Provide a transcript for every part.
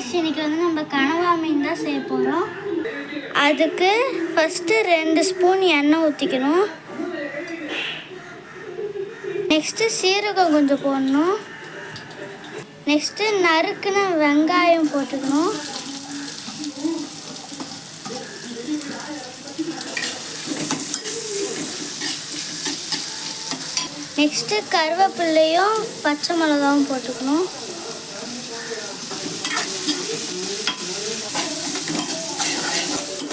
Guys இன்னைக்கு வந்து நம்ம கனவா மீன் தான் செய்ய போகிறோம் அதுக்கு ஃபஸ்ட்டு ரெண்டு ஸ்பூன் எண்ணெய் ஊற்றிக்கணும் நெக்ஸ்ட்டு சீரகம் கொஞ்சம் போடணும். நெக்ஸ்ட்டு நறுக்குன வெங்காயம் போட்டுக்கணும். நெக்ஸ்ட்டு கருவேப்பில்லையும் பச்சை மிளகாவும் போட்டுக்கணும்.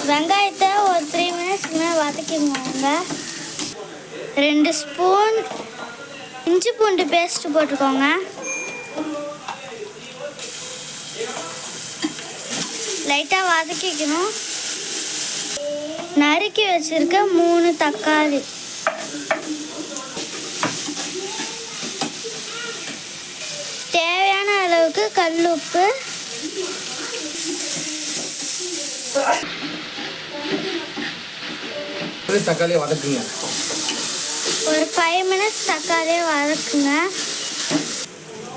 வெங்காயத்தை ஒரு த்ரீ மினிட்ஸ்க்கு மேலே வதக்கிக்கோங்க ரெண்டு ஸ்பூன் இஞ்சி பூண்டு பேஸ்ட் போட்டுக்கோங்க. லைட்டாக வதக்கிக்கணும். நறுக்கி வச்சிருக்க மூணு தக்காளி. தேவையான அளவுக்கு கல் உப்பு. ஒரு தக்காளியை வதக்குங்க. ஒரு ஃபைவ் மினிட்ஸ் தக்காளியை வதக்குங்க.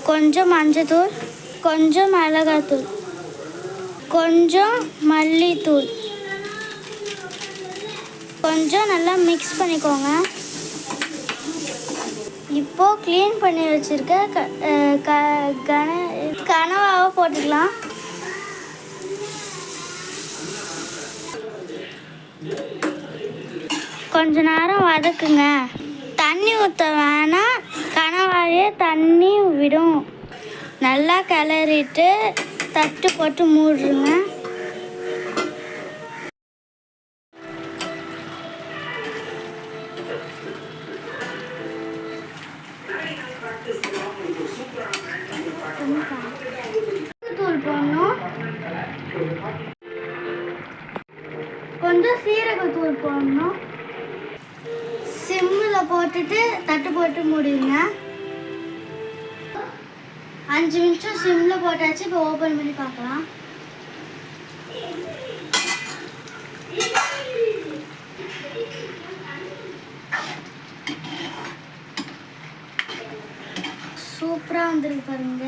கொஞ்சம் மஞ்சத்தூள் கொஞ்சம் மிளகாத்தூள் கொஞ்சம் மல்லித்தூள். கொஞ்சம் நல்லா மிக்ஸ் பண்ணிக்கோங்க. இப்போ க்ளீன் பண்ணி வச்சுருக்க க க கன கனவாவை போட்டுக்கலாம். கொஞ்ச நேரம் வதக்குங்க. தண்ணி ஊற்ற வேணாம் கணவாயே தண்ணி விடும். நல்லா கிளறிட்டு தட்டு போட்டு மூடுருங்க தூள் போடணும். கொஞ்சம் சீரகத்தூள் போடணும். போட்டுட்டு தட்டு போட்டு மூடிடுங்க அஞ்சு நிமிஷம் சிம்மில் போட்டாச்சு இப்போ ஓப்பன் பண்ணி பார்க்கலாம். சூப்பராக வந்துருக்கு பாருங்க